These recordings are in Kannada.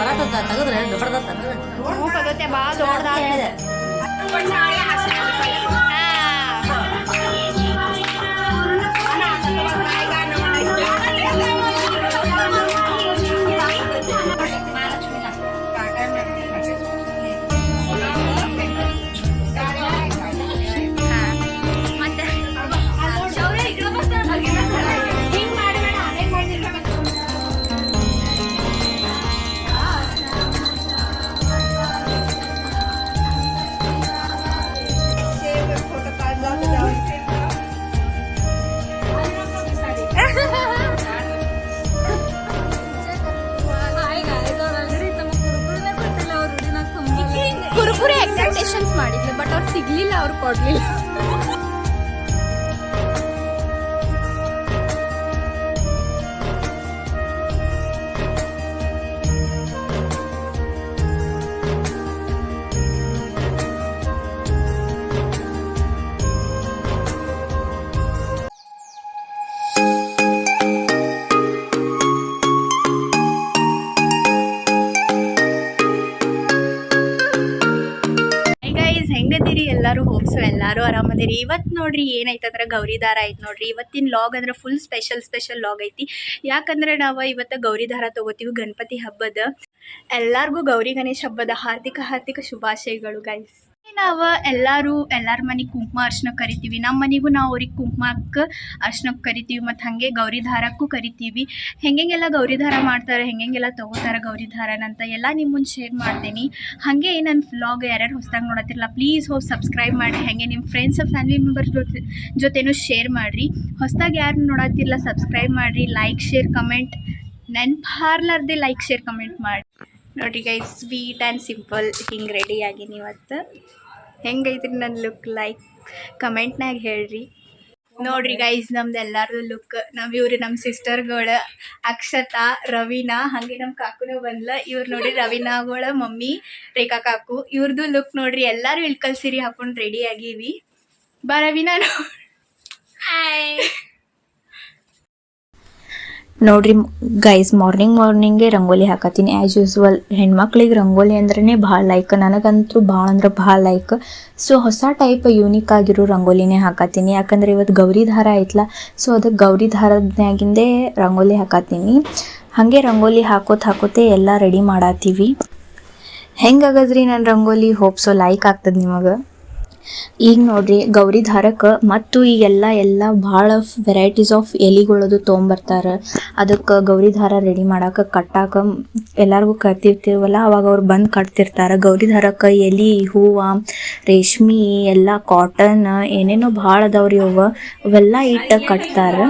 ತೆಗೆದ್ರೆ ದೊಡ್ಡದತ್ತ ಬಾಳ ಪದ್ಧತಿ ಎಕ್ಸ್ಪೆಕ್ಟೇಷನ್ಸ್ ಮಾಡಿದ್ಲು ಬಟ್ ಅವ್ರು ಸಿಗ್ಲಿಲ್ಲ ಅವ್ರು ಕೊಡ್ಲಿಲ್ಲ. ಹೆಂಗದಿರಿ ಎಲ್ಲರೂ ಹೋಪ್ಸು ಎಲ್ಲರೂ ಆರಾಮದಿರಿ. ಇವತ್ತು ನೋಡ್ರಿ ಏನೈತಂದ್ರೆ ಗೌರಿ ದಾರ ಐತೆ ನೋಡ್ರಿ. ಇವತ್ತಿನ ಲಾಗ್ ಅಂದ್ರೆ ಫುಲ್ ಸ್ಪೆಷಲ್ ಸ್ಪೆಷಲ್ ಲಾಗ್ ಐತಿ. ಯಾಕಂದ್ರೆ ನಾವು ಇವತ್ತು ಗೌರಿ ದಾರ ತಗೋತೀವಿ ಗಣಪತಿ ಹಬ್ಬದ. ಎಲ್ಲಾರ್ಗೂ ಗೌರಿ ಗಣೇಶ ಹಬ್ಬದ ಹಾರ್ದಿಕ ಹಾರ್ದಿಕ ಶುಭಾಶಯಗಳು ಗೈಸ್ ನಾವು ಎಲ್ಲರೂ, ಎಲ್ಲಾರ ಮನೆಗೆ ಕುಂಕುಮ ಅರ್ಶನ ಕರಿತೀವಿ. ನಮ್ಮ ಮನೆಗೂ ನಾವು ಅವ್ರಿಗೆ ಕುಂಕುಮಕ್ಕೆ ಅರ್ಶನಕ್ಕೆ ಕರಿತೀವಿ ಮತ್ತು ಹಾಗೆ ಗೌರಿ ದಾರಕ್ಕೂ ಕರಿತೀವಿ. ಹೆಂಗೆಲ್ಲ ಗೌರಿ ದಾರ ಮಾಡ್ತಾರೆ ಹೆಂಗೆಲ್ಲ ತಗೋತಾರೆ ಗೌರಿ ಅಂತ ಎಲ್ಲ ನಿಮ್ಮ ಮುಂದೆ ಶೇರ್ ಮಾಡ್ತೀನಿ. ಹಾಗೆ ನನ್ನ ವ್ಲಾಗ್ ಯಾರ್ಯಾರು ಹೊಸ್ದಾಗಿ ನೋಡತ್ತಿರಲ್ಲ ಪ್ಲೀಸ್ ಹೋಗಿ ಸಬ್ಸ್ಕ್ರೈಬ್ ಮಾಡಿ ಹಾಗೆ ನಿಮ್ಮ ಫ್ರೆಂಡ್ಸ್ ಫ್ಯಾಮಿಲಿ ಮೆಂಬರ್ಸ್ ಜೊತೆ ಜೊತೆನೂ ಶೇರ್ ಮಾಡಿರಿ. ಹೊಸ್ದಾಗಿ ಯಾರು ನೋಡತ್ತಿರಲ್ಲ ಸಬ್ಸ್ಕ್ರೈಬ್ ಮಾಡಿರಿ. ಲೈಕ್ ಶೇರ್ ಕಮೆಂಟ್ ನೆನ್ಪಾರ್ಲಾರ್ದೆ ಲೈಕ್ ಶೇರ್ ಕಮೆಂಟ್ ಮಾಡಿ ನೋಡಿರಿ ಗೈ ಸ್ವೀಟ್ ಆ್ಯಂಡ್ ಸಿಂಪಲ್ ಹಿಂಗೆ ರೆಡಿ ಆಗೀನಿ ಇವತ್ತು. ಹೆಂಗೈತ್ರಿ ನನ್ನ ಲುಕ್ ಲೈಕ್ ಕಮೆಂಟ್ನಾಗ ಹೇಳ್ರಿ. ನೋಡ್ರಿ ಗೈಸ್ ನಮ್ದು ಎಲ್ಲಾರದು ಲುಕ್ ನಾವು ಇವ್ರಿ ನಮ್ಮ ಸಿಸ್ಟರ್ಗಳು ಅಕ್ಷತಾ, ರವೀನಾ, ಹಾಗೆ ನಮ್ಮ ಕಾಕುನೂ ಬಂದ್ಲ. ಇವ್ರು ನೋಡಿ ರವೀನಾಗಳ ಮಮ್ಮಿ, ರೇಖಾ ಕಾಕು. ಇವ್ರದ್ದು ಲುಕ್ ನೋಡ್ರಿ, ಎಲ್ಲರೂ ಇಳ್ಕಲ್ ಸೀರೆ ಹಾಕೊಂಡು ರೆಡಿ ಆಗೀವಿ. ಬಾ ರವೀನಾ ಹಾಯ್ ನೋಡ್ರಿ ಗೈಸ್ ಮಾರ್ನಿಂಗ್ ಮಾರ್ನಿಂಗೇ ರಂಗೋಲಿ ಹಾಕತ್ತೀನಿ. ಆ್ಯಸ್ ಯೂಸ್ವಲ್ ಹೆಣ್ಮಕ್ಳಿಗೆ ರಂಗೋಲಿ ಅಂದ್ರೇ ಭಾಳ ಲೈಕ್ ನನಗಂತೂ ಭಾಳ ಅಂದ್ರೆ ಭಾಳ ಲೈಕ್ ಸೊ ಹೊಸ ಟೈಪ್ ಯೂನಿಕ್ ಆಗಿರೋ ರಂಗೋಲಿನೇ ಹಾಕತ್ತೀನಿ. ಯಾಕಂದ್ರೆ ಇವತ್ತು ಗೌರಿ ದಾರ ಐತ್ಲ ಸೊ ಅದಕ್ಕೆ ಗೌರಿ ದಾರದ್ನಾಗಿಂದೇ ರಂಗೋಲಿ ಹಾಕತ್ತೀನಿ. ಹಾಗೆ ರಂಗೋಲಿ ಹಾಕೋತ್ ಹಾಕೋತೆ ಎಲ್ಲ ರೆಡಿ ಮಾಡತ್ತೀವಿ ಹೆಂಗಾಗದ್ರಿ ನನ್ನ ರಂಗೋಲಿ? ಹೋಪ್ ಸೊ ಲೈಕ್ ಆಗ್ತದೆ ನಿಮಗೆ. ಈಗ ನೋಡ್ರಿ ಗೌರಿ ದಾರಕ್ಕೆ ಮತ್ತು ಈಗೆಲ್ಲ ಎಲ್ಲ ಭಾಳ ವೆರೈಟೀಸ್ ಆಫ್ ಎಲಿಗಳದು ತೊಗೊಂಬರ್ತಾರ. ಅದಕ್ಕೆ ಗೌರಿ ದಾರ ರೆಡಿ ಮಾಡಕ್ಕೆ ಕಟ್ಟಾಕ ಎಲ್ಲರಿಗೂ ಕರ್ತಿರ್ತೀವಲ್ಲ, ಅವಾಗ ಅವ್ರು ಬಂದು ಕಟ್ತಿರ್ತಾರೆ. ಗೌರಿ ದಾರಕ್ಕೆ ಎಲಿ, ಹೂವು, ರೇಷ್ಮೆ, ಎಲ್ಲ ಕಾಟನ್ ಏನೇನೋ ಭಾಳ ಅದಾವ್ರಿ ಅವ. ಅವೆಲ್ಲ ಇಟ್ಟು ಕಟ್ತಾರೆ.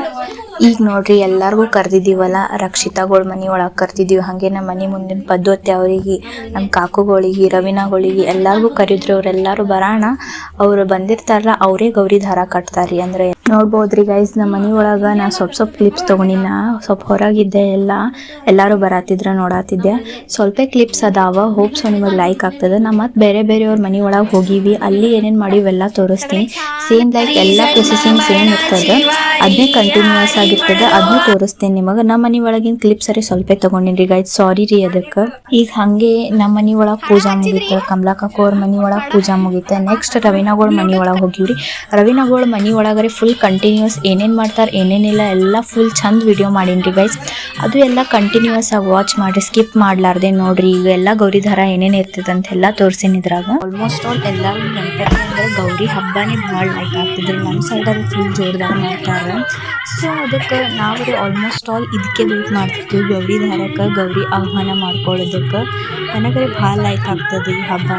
ಈಗ ನೋಡ್ರಿ, ಎಲ್ಲಾರ್ಗು ಕರ್ದಿದ್ದೀವಲ್ಲ, ರಕ್ಷಿತಾಗಳ ಮನಿ ಒಳಗ್ ಕರ್ದಿದ್ದೀವಿ. ಹಾಗೆ ನಮ್ಮ ಮನಿ ಮುಂದಿನ ಪದ್ಧತಿ ಅವರಿಗೆ ನಮ್ಮ ಕಾಕುಗಳಿಗೆ, ರವೀನಾಗಳಿಗೆ, ಎಲ್ಲಾರ್ಗು ಕರೆದ್ರು ಅವರೆಲ್ಲರೂ ಬರೋಣ. ಅವ್ರು ಬಂದಿರ್ತಾರ ಅವರೇ ಗೌರಿ ದಾರ ಕಟ್ತಾರ್ರಿ ಅಂದ್ರೆ ನೋಡ್ಬೋದ್ರಿ ಗೈಸ್ ನಮ್ಮ ಮನೆ ಒಳಗೆ ನಾ ಸ್ವಲ್ಪ ಸ್ವಲ್ಪ ಕ್ಲಿಪ್ಸ್ ತೊಗೊಂಡಿನ ಸ್ವಲ್ಪ ಹೊರಗಿದ್ದೆ ಎಲ್ಲ, ಎಲ್ಲರೂ ಬರತ್ತಿದ್ರ ನೋಡಾತಿದ್ದೆ. ಸ್ವಲ್ಪ ಕ್ಲಿಪ್ಸ್ ಅದಾವ ಹೋಪ್ಸ್ ನಿಮಗೆ ಲೈಕ್ ಆಗ್ತದೆ. ನಾ ಮತ್ತೆ ಬೇರೆ ಬೇರೆಯವ್ರ ಮನೆ ಒಳಗೆ ಹೋಗಿವಿ, ಅಲ್ಲಿ ಏನೇನು ಮಾಡಿವೆಲ್ಲ ತೋರಿಸ್ತೀನಿ. ಸೇಮ್ ಲೈಕ್ ಎಲ್ಲ ಪ್ರೊಸೆಸಿಂಗ್ ಸೇಮ್ ಇರ್ತದೆ. ಅದನ್ನೇ ಕಂಟಿನ್ಯೂಸ್ ಆಗಿರ್ತದೆ ಅದನ್ನೂ ತೋರಿಸ್ತೀನಿ ನಿಮಗೆ. ನಮ್ಮ ಮನೆ ಒಳಗಿನ ಕ್ಲಿಪ್ಸ್ ಸರಿ ಸ್ವಲ್ಪ ತೊಗೊಂಡಿನ್ರಿ ಗೈಸ್ ಸಾರಿ ರೀ ಅದಕ್ಕೆ. ಈಗ ಹಾಗೆ ನಮ್ಮ ಮನೆ ಒಳಗೆ ಪೂಜಾ ಮುಗೀತು ಕಮಲಾಕಕ್ಕ ಅವ್ರ ಮನೆ ಒಳಗೆ ಪೂಜಾ ಮುಗೀತು. ನೆಕ್ಸ್ಟ್ ರವೀನಾಗೋಳ ಮನೆ ಒಳಗೆ ಹೋಗಿವ್ರಿ. ರವೀನಾಗೋಳ ಮನೆ ಒಳಗರೆ ಫುಲ್ ಕಂಟಿನ್ಯೂಸ್ ಏನೇನು ಮಾಡ್ತಾರೆ, ಏನೇನಿಲ್ಲ, ಎಲ್ಲ ಫುಲ್ ಚಂದ ವಿಡಿಯೋ ಮಾಡೀನಿ ಗೈಸ್ ಅದು ಎಲ್ಲ ಕಂಟಿನ್ಯೂಸ್ ಆಗಿ ವಾಚ್ ಮಾಡಿ ಸ್ಕಿಪ್ ಮಾಡಲಾರ್ದೆ ನೋಡ್ರಿ ಈಗ ಎಲ್ಲ ಗೌರಿ ಏನೇನು ಇರ್ತದೆ ಅಂತ ಎಲ್ಲ ತೋರ್ಸಿನಿ ಇದ್ರಾಗ. ಆಲ್ಮೋಸ್ಟ್ ಆಲ್ ಎಲ್ಲರೂ ಗೌರಿ ಹಬ್ಬನೇ ಭಾಳ ಲೈಕ್ ಆಗ್ತಿದ್ರು ನಮ್ಮ ಸೈಡಲ್ಲಿ ಫುಲ್ ಜೋರ್ದಾಗ ಮಾಡ್ತಾರೆ. ಸೊ ಅದಕ್ಕೆ ನಾವು ಆಲ್ಮೋಸ್ಟ್ ಆಲ್ ಇದಕ್ಕೆ ವೇಟ್ ಮಾಡ್ತಿರ್ತೀವಿ ಗೌರಿ ದಾರಕ್ಕೆ ಗೌರಿ ಆಹ್ವಾನ ಮಾಡ್ಕೊಳ್ಳೋದಕ್ಕೆ. ನನಗೆ ಭಾಳ ಲೈಕ್ ಆಗ್ತದೆ ಈ ಹಬ್ಬ.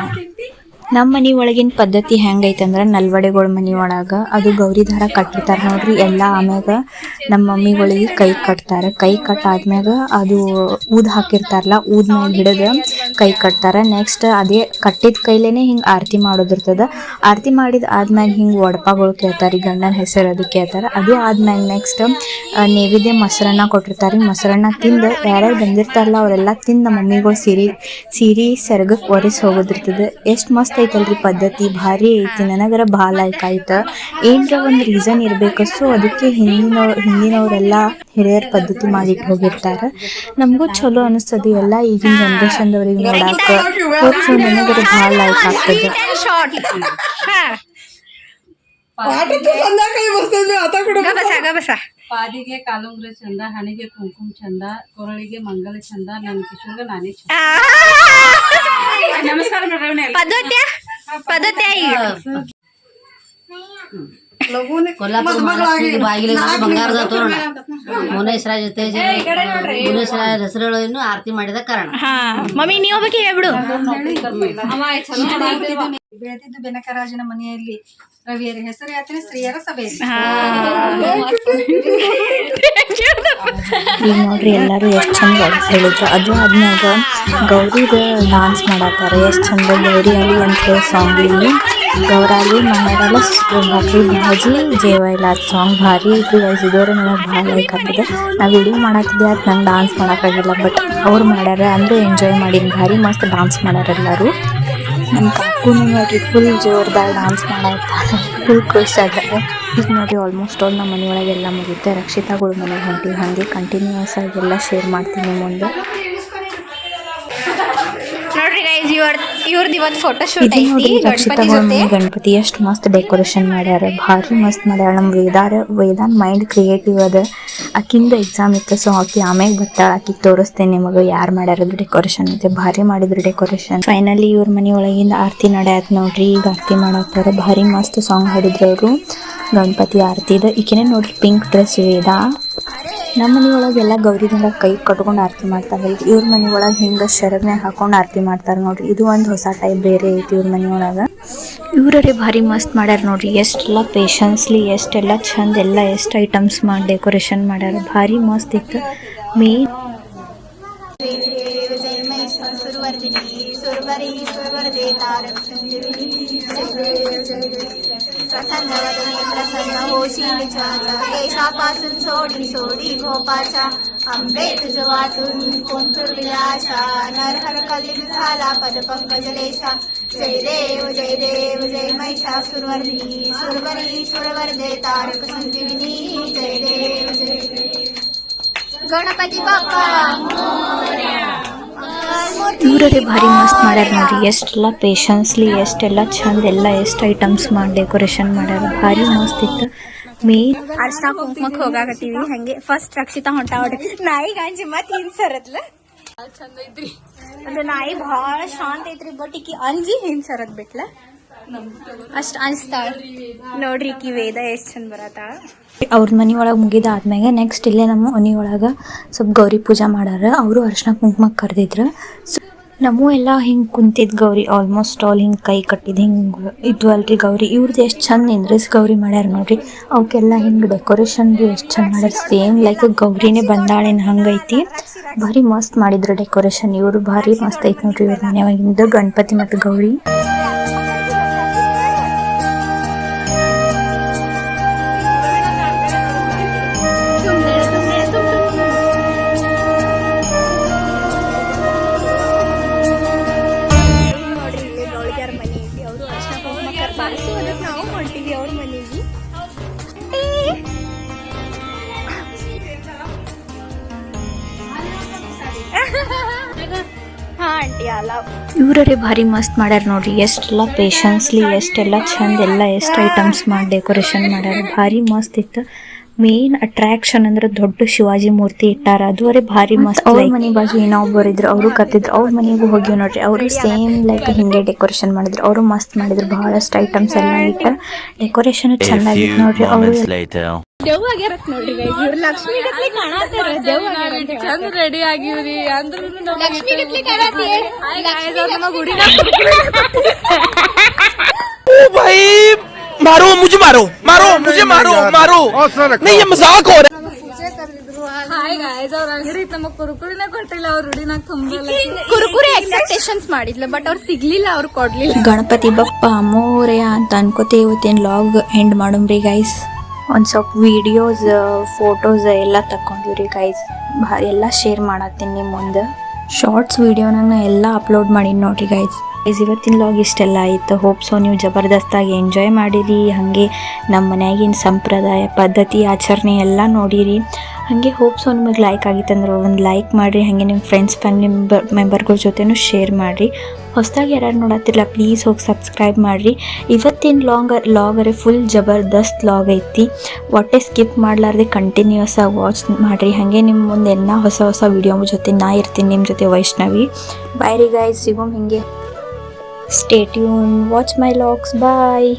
ನಮ್ಮ ಮನೆ ಒಳಗಿನ ಪದ್ಧತಿ ಹೆಂಗೈತಂದ್ರೆ ನಲ್ವಡೆಗಳ ಮನೆ ಒಳಗೆ ಅದು ಗೌರಿ ದಾರ ಕಟ್ಟಿರ್ತಾರೆ ನೋಡ್ರಿ. ಎಲ್ಲ ಆಮ್ಯಾಗ ನಮ್ಮ ಮಮ್ಮಿಗಳಿಗೆ ಕೈ ಕಟ್ತಾರೆ. ಕೈ ಕಟ್ಟಾದ್ಮ್ಯಾಗ ಅದು ಊದ್ ಹಾಕಿರ್ತಾರಲ್ಲ, ಊದ್ ಮ್ಯಾಗ ಹಿಡಿದು ಕೈ ಕಟ್ತಾರೆ. ನೆಕ್ಸ್ಟ್ ಅದೇ ಕಟ್ಟಿದ ಕೈಲೇನೆ ಹಿಂಗೆ ಆರತಿ ಮಾಡೋದಿರ್ತದ. ಆರತಿ ಮಾಡಿದ ಆದ್ಮ್ಯಾಗ ಹಿಂಗೆ ಒಡಪಗಳು ಕೇಳ್ತಾರೆ, ಗಂಡನ ಹೆಸರು ಅದು ಕೇಳ್ತಾರೆ. ಅದು ಆದ್ಮ್ಯಾಗ ನೆಕ್ಸ್ಟ್ ನೈವೇದ್ಯ ಮೊಸರನ್ನ ಕೊಟ್ಟಿರ್ತಾರೆ. ಮೊಸರನ್ನ ತಿಂದು ಯಾರ್ಯಾರು ಬಂದಿರ್ತಾರಲ್ಲ ಅವರೆಲ್ಲ ತಿಂದು ಮಮ್ಮಿಗಳು ಸೀರೆ ಸೀರೆ ಸೆರಗಕ್ಕೆ ಒರೆಸಿ ಹೋಗೋದಿರ್ತದೆ. ಎಷ್ಟು ಮಸ್ತ್ ಐತಲ್ರಿ ಪದ್ಧತಿ? ಭಾರಿ ಐತಿ. ನನಗರ ಭಾಳ ಲೈಕ್ ಆಯ್ತ. ಏನರ ಒಂದು ರೀಸನ್ ಇರಬೇಕು ಸೊ ಅದಕ್ಕೆ ಹಿಂದಿನ ಹಿಂದಿನವರೆಲ್ಲ ಹಿರಿಯರ್ ಪದ್ಧತಿ ಮಾಡಿಟ್ಟು ಹೋಗಿರ್ತಾರೆ. ನಮಗೂ ಚಲೋ ಅನಿಸ್ತದೆ. ಎಲ್ಲ ಈಗಿನ ಜನ್ರೇಷನ್ದವ್ರಿಗೆ ನೋಡಾಕ. ಸೊ ನನಗರ ಭಾಳ ಲೈಕ್ ಆಗ್ತದೆ. ಶಾರ್ಟ್ ಹಾ ಆಟಕ್ಕೆ ಸಂಧ್ಯಾಕಾಳಿ ಬರ್ತದ್ವಿ ಆತ ಕೂಡ ಗಬಸ ಗಬಸ ಪಾದಿಗೆ ಕಾಲುಂಗ್ರ ಚಂದ ಹಣಿಗೆ ಕುಂಕುಮ ಚಂದ ಕೊರಳಿಗೆ ಮಂಗಲ ಚಂದ ನನ್ನ ಕಿಶೋರ್ಗೆ ನಾನೇ ಚಂದ ನಮಸ್ಕಾರ ಮೇಡಮ್ ಪದತ್ಯ ಬಂಗಾರದ ತೋರಣ. ತೇಜ ಆರತಿ ಮಾಡಿದ ಕಾರಣ. ಮಮ್ಮಿ ನೀವು ಬಗ್ಗೆ ಹೇಳ್ಬಿಡು. ಬೆಳೆದಿದ್ದು ಬೆನಕರಾಜನ ಮನೆಯಲ್ಲಿ ರವಿಯರ ಹೆಸರು ಯಾತ್ರೆ ಸ್ತ್ರೀಯರ ಸಭೆ. ಈಗ ನೋಡ್ರಿ ಎಲ್ಲರೂ ಎಷ್ಟು ಚಂದ ಹೇಳಿದ್ರು. ಅದು ಆದ್ಮ್ಯಾಗ ಗೌರಿದ ಡಾನ್ಸ್ ಮಾಡತ್ತಾರ ಎಷ್ಟು ಚಂದ ಗೌರಿ ಅಲ್ಲಿ ಅಂತ ಸಾಂಗ್ ಇಲ್ಲಿ ಗೌರಾಲಿ ಮನೆಯಲ್ಲ ಭಾಕರಿ ಭಾಜಿ ಜೇವೈಲ ಸಾಂಗ್ ಭಾರಿ ಇದು ಗೈಸ್ ನನಗೆ ಭಾಳ ಲೈಕ್ ಆಗ್ತದೆ ನಾ ವಿಡಿಯೋ ಮಾಡಾಕಿದ್ದೆ ಅದು ನಂಗೆ ಡಾನ್ಸ್ ಮಾಡೋಕ್ಕಾಗಿಲ್ಲ ಬಟ್ ಅವ್ರು ಮಾಡ್ಯಾರ, ಅಂದರೆ ಎಂಜಾಯ್ ಮಾಡಿ ಭಾರಿ ಮಸ್ತ್ ಡಾನ್ಸ್ ಮಾಡ್ಯಾರ ಎಲ್ಲರೂ. ನಮ್ಮ ಕಾಕುನು ನೋಡ್ರಿ ಫುಲ್ ಜೋರ್ದಾಗ ಡಾನ್ಸ್ ಮಾಡೋದು ಫುಲ್ ಖುಷಿ ಆಗ್ತದೆ ಈಗ ನೋಡಿ ಆಲ್ಮೋಸ್ಟ್ ಆಲ್ ನಮ್ಮ ಮನೆಯೊಳಗೆಲ್ಲ ಮುಗಿತೆ ರಕ್ಷಿತಾಗಳು ಮನೆಗೆ ಹೊಂಟಿ, ಹಾಗೆ ಕಂಟಿನ್ಯೂಸ್ ಆಗಿ ಎಲ್ಲ ಶೇರ್ ಮಾಡ್ತೀನಿ ಮುಂದೆ. ನೋಡ್ರಿ ಗೈಸ್ ಇವ್ರ ಇವ್ರದ್ದು ಇವತ್ತು ಫೋಟೋ ಶೂಟ್ ಐತಿ ನೋಡ್ರಿ ಗಣಪತಿ ಜೊತೆ. ಗಣಪತಿ ಎಷ್ಟು ಮಸ್ತ್ ಡೆಕೋರೇಷನ್ ಮಾಡ್ಯಾರ ಭಾರಿ ಮಸ್ತ್ ಮಾಡ್ಯಾರ. ನಮ್ಮ ವೇದಾರ ವೇದಾನ್ ಮೈಂಡ್ ಕ್ರಿಯೇಟಿವ್ ಅದ. ಆಕಿಂದ ಎಕ್ಸಾಮ್ ಇತ್ತು ಸೊ ಆಕಿ ಆಮೇಲೆ ಬರ್ತಾಳ. ಆಕಿ ತೋರಿಸ್ತೇನೆ ನಿಮಗ ಯಾರು ಮಾಡ್ಯಾರದು ಡೆಕೋರೇಷನ್ ಐತೆ. ಭಾರಿ ಮಾಡಿದ್ರು ಡೆಕೋರೇಷನ್ ಫೈನಲಿ ಇವ್ರ ಮನೆ ಒಳಗಿಂದ ಆರತಿ ನಡೆಯತ್ ನೋಡ್ರಿ. ಈಗ ಆರತಿ ಮಾಡತ್ತಾರ ಭಾರಿ ಮಸ್ತ್ ಸಾಂಗ್ ಹಾಡಿದ್ರು ಅವರು ಗಣಪತಿ ಆರತಿದ. ಈಕಿನೇ ನೋಡ್ರಿ ಪಿಂಕ್ ಡ್ರೆಸ್ ವೇದ. ನಮ್ಮ ಮನೆ ಒಳಗೆಲ್ಲ ಗೌರಿಗೆಲ್ಲ ಕೈ ಕಟ್ಕೊಂಡು ಆರತಿ ಮಾಡ್ತಾರೆ. ಇವ್ರ ಮನೆ ಒಳಗೆ ಹಿಂಗೆ ಶರಣೆ ಹಾಕೊಂಡು ಆರತಿ ಮಾಡ್ತಾರೆ ನೋಡ್ರಿ. ಇದು ಒಂದು ಹೊಸ ಟೈಪ್ ಬೇರೆ ಐತಿ ಇವ್ರ ಮನೆ ಒಳಗೆ ಇವ್ರೇ ಭಾರಿ ಮಸ್ತ್ ಮಾಡ್ಯಾರ ನೋಡ್ರಿ. ಎಷ್ಟೆಲ್ಲ ಪೇಷನ್ಸ್ಲಿ ಎಷ್ಟೆಲ್ಲ ಚಂದ ಎಲ್ಲ ಎಷ್ಟು ಐಟಮ್ಸ್ ಮಾಡಿ ಡೆಕೋರೇಷನ್ ಮಾಡ್ಯಾರ. ಭಾರಿ ಮಸ್ತ್ ಇತ್ತು. ಮೇನ್ प्रसन्न होशील छाचा केसापासून सोडी सोडी गोपाचा आंबे तुझ कोंतुर विलासा नरहर कलित झाला पद पंकजलेशा जय देव जय देव जय महिषा सुरवर्णी सुरवरी सुरवर्दे तारक संजीवनी जय देव जय देव गणपती बाप्पा ಇವ್ರೇ ಭಾರಿ ಮಸ್ತ್ ಮಾಡ್ಯಾರ ನೋಡ್ರಿ. ಎಷ್ಟೆಲ್ಲ ಪೇಷನ್ಸ್ಲಿ ಎಷ್ಟೆಲ್ಲ ಚಂದ ಎಲ್ಲ ಎಷ್ಟು ಐಟಮ್ಸ್ ಮಾಡಿ ಡೆಕೋರೇಷನ್ ಮಾಡ್ಯಾರ. ಭಾರಿ ಮಸ್ತ್ ಇತ್ತು. ಮೇನ್ ಅರ್ಶನ ಕುಂಕುಮಕ್ಕೆ ಹೋಗಾಕತ್ತೀವಿ. ಹಂಗೆ ಫಸ್ಟ್ ರಕ್ಷಿತಾ ಹೊಂಟ ಹೊಡ್ರಿ ನಾಯಿ ಗಾಂಜಿ ಮತ್ತೆ ಹಿಂಸರದ್ಲ ಚಂದ ಸರದ್ಲ ಅದು ನಾಯಿ ಬಹಳ ಶಾಂತ ಐತ್ರಿ ಬಟ್ ಈಕಿ ಅಂಜಿ ಹಿಂಸರದ್ ಬಿಟ್ಲ. ಅಷ್ಟ್ ಅನ್ಸ್ತಾ. ನೋಡ್ರಿ ಈಕಿ ವೇದ ಎಷ್ಟ್ ಚಂದ ಬರತ್ತಾಳ ಅವ್ರ ಮನೆ ಮುಗಿದ ಆದ್ಮ್ಯಾಗ ನೆಕ್ಸ್ಟ್ ಇಲ್ಲೇ ನಮ್ಮ ಮನೆ ಒಳಗ ಸ್ವಲ್ಪ ಗೌರಿ ಪೂಜಾ ಮಾಡಾರ. ಅವರು ಅರ್ಶನ ಕುಂಕುಮ ಕರೆದಿದ್ರು. ಸೊ ನಮ್ಮೂ ಎಲ್ಲ ಹಿಂಗೆ ಕುಂತಿದ್ ಗೌರಿ ಆಲ್ಮೋಸ್ಟ್ ಆಲ್ ಹಿಂಗೆ ಕೈ ಕಟ್ಟಿದ್ ಹಿಂಗೆ ಇದ್ವಲ್ರಿ ಗೌರಿ. ಇವ್ರದ್ದು ಎಷ್ಟು ಚಂದ ನಿಂದ್ರಿಸ್ ಗೌರಿ ಮಾಡ್ಯಾರ ನೋಡ್ರಿ. ಅವಕ್ಕೆಲ್ಲ ಹಿಂಗೆ ಡೆಕೋರೇಷನ್ ಭೀ ಎಷ್ಟು ಚಂದ ಮಾಡ್ಯಾರ. ಸೇಮ್ ಲೈಕ್ ಗೌರಿನೇ ಬಂದಾಳೆನ್ ಹಂಗೈತಿ. ಭಾರಿ ಮಸ್ತ್ ಮಾಡಿದ್ರು ಡೆಕೋರೇಷನ್ ಇವರು ಭಾರಿ ಮಸ್ತ್ ಐತಿ ನೋಡ್ರಿ ಇವ್ರ ಮನೆಯವಾಗಿಂದ ಗಣಪತಿ ಮತ್ತು ಗೌರಿ. ಇವ್ರೇ ಭಾರಿ ಮಸ್ತ್ ಮಾಡ್ಯಾರ ನೋಡ್ರಿ. ಎಷ್ಟೆಲ್ಲ ಪೇಷನ್ಸ್ಲಿ ಎಷ್ಟೆಲ್ಲ ಚಂದ ಎಲ್ಲ ಎಷ್ಟು ಐಟಮ್ಸ್ ಮಾಡಿ ಡೆಕೋರೇಷನ್ ಮಾಡ್ಯಾರ. ಭಾರಿ ಮಸ್ತ್ ಇತ್ತು. ಮೇನ್ ಅಟ್ರಾಕ್ಷನ್ ಅಂದ್ರೆ ದೊಡ್ಡ ಶಿವಾಜಿ ಮೂರ್ತಿ ಇಟ್ಟಾರ. ಅದುವರೆ ಭಾರಿ ಮಸ್ತ್ ಅವ್ರ ಮನೆ ಬಾಜು ಏನೋ ಇದ್ರು ಅವರು ಕತ್ತಿದ್ರು ಅವ್ರ ಮನೆಗೂ ಹೋಗಿ ನೋಡ್ರಿ. ಅವರು ಸೇಮ್ ಲೈಕ್ ಹಿಂಗೆ ಡೆಕೋರೇಷನ್ ಮಾಡಿದ್ರು. ಅವರು ಮಸ್ತ್ ಮಾಡಿದ್ರು. ಬಹಳಷ್ಟು ಐಟಮ್ಸ್ ಎಲ್ಲ ಇಟ್ಟ ಡೆಕೋರೇಷನ್ ಚೆನ್ನಾಗಿತ್ತು ನೋಡ್ರಿ. ಅವರು moments later. ದೆವ್ವ ಆಗ್ಯಾರತ್ ನೋಡ್ರಿ guys. ಇವ್ರು ಲಕ್ಷ್ಮಿ ಗತ್ಲೆ ಕಾಣತ್ತಾರ ದೆವ್ವ ಚಂದ ರೆಡಿ ಆಗಿವ್ರಿ ಅಂದ್ರೂ ಲಕ್ಷ್ಮಿ ಗತ್ಲೆ ಕಾಣತ್ತಿ ನಮ್ಮ ಗುಡಿ भाई मारो मुझे मारो मारो मुझे मारो मारो नहीं ये मजाक हो रहा है ಹಾಯ್ ಗಾಯ್ಸ್ ಅವ್ರ ಅಂಗಡಿ ನಮಗ್ ಕುರುಕುರಿನ ಕೊಟ್ಟಿಲ್ಲ ಅವ್ರ ಹುಡಿನಾಗ ತುಂಬ ಕುರುಕುರಿ ಎಕ್ಸ್ಪೆಕ್ಟೇಷನ್ಸ್ ಮಾಡಿದ್ಲು ಬಟ್ ಅವ್ರು ಸಿಗ್ಲಿಲ್ಲ ಅವ್ರು ಕೊಡ್ಲಿಲ್ಲ ಗಣಪತಿ ಬಪ್ಪ ಮೋರೆಯ ಅಂತ ಅನ್ಕೋತೆ ಇವತ್ತೇನು ಲಾಗ್ ಎಂಡ್ ಮಾಡಮ್ರಿ ಗೈಸ್ ಒಂದು ಸ್ವಲ್ಪ ವಿಡಿಯೋಸ್ ಫೋಟೋಸ್ ಎಲ್ಲ ತಕ್ಕೊಂಡಿವ್ರಿ ಗೈಸ್ ಎಲ್ಲ ಶೇರ್ ಮಾಡತ್ತೀನಿ ನಿಮ್ಮ ಮುಂದೆ. ಶಾರ್ಟ್ಸ್ ವೀಡಿಯೋನಾಗ ನಾ ಎಲ್ಲ ಅಪ್ಲೋಡ್ ಮಾಡೀನಿ ನೋಡ್ರಿ ಗೈಸ್ ಗೈಸ್ ಇವತ್ತಿನ ಲಾಗ್ ಇಷ್ಟೆಲ್ಲ ಆಯಿತು. ಹೋಪ್ ಸೊ ನೀವು ಜಬರ್ದಸ್ತಾಗಿ ಎಂಜಾಯ್ ಮಾಡಿರಿ. ಹಾಗೆ ನಮ್ಮ ಮನ್ಯಾಗಿನ ಸಂಪ್ರದಾಯ, ಪದ್ಧತಿ, ಆಚರಣೆ ಎಲ್ಲ ನೋಡಿರಿ. ಹಾಗೆ ಹೋಪ್ ಸೊ ನಿಮಗೆ ಲೈಕ್ ಆಗಿತ್ತಂದ್ರೆ ಒಂದು ಲೈಕ್ ಮಾಡಿರಿ. ಹಾಗೆ ನಿಮ್ಮ ಫ್ರೆಂಡ್ಸ್ ಫ್ಯಾಮಿಲಿ ಮೆಂಬರ್ ಮೆಂಬರ್ಗಳ ಜೊತೆನೂ ಶೇರ್ ಮಾಡಿರಿ. ಹೊಸದಾಗಿ ಯಾರು ನೋಡತ್ತಿಲ್ಲ ಪ್ಲೀಸ್ ಹೋಗಿ ಸಬ್ಸ್ಕ್ರೈಬ್ ಮಾಡಿರಿ. ಇವತ್ತಿನ ಲಾಂಗ್ ಲಾಗರೆ ಫುಲ್ ಜಬರ್ದಸ್ತ್ ಲಾಗ್ ಐತಿ. ಒಟ್ಟೆ ಸ್ಕಿಪ್ ಮಾಡಲಾರ್ದೆ ಕಂಟಿನ್ಯೂಸ್ ಆಗಿ ವಾಚ್ ಮಾಡಿರಿ. ಹಾಗೆ ನಿಮ್ಮ ಮುಂದೆ ಎಲ್ಲ ಹೊಸ ಹೊಸ ವಿಡಿಯೋ ಜೊತೆ ನಾ ಇರ್ತೀನಿ ನಿಮ್ಮ ಜೊತೆ ವೈಷ್ಣವಿ. ಬಾಯ್ ರೀ ಗೈಸ್ ಸಿಗೋಮ್ ಹಿಂಗೆ. Stay tune watch my logs bye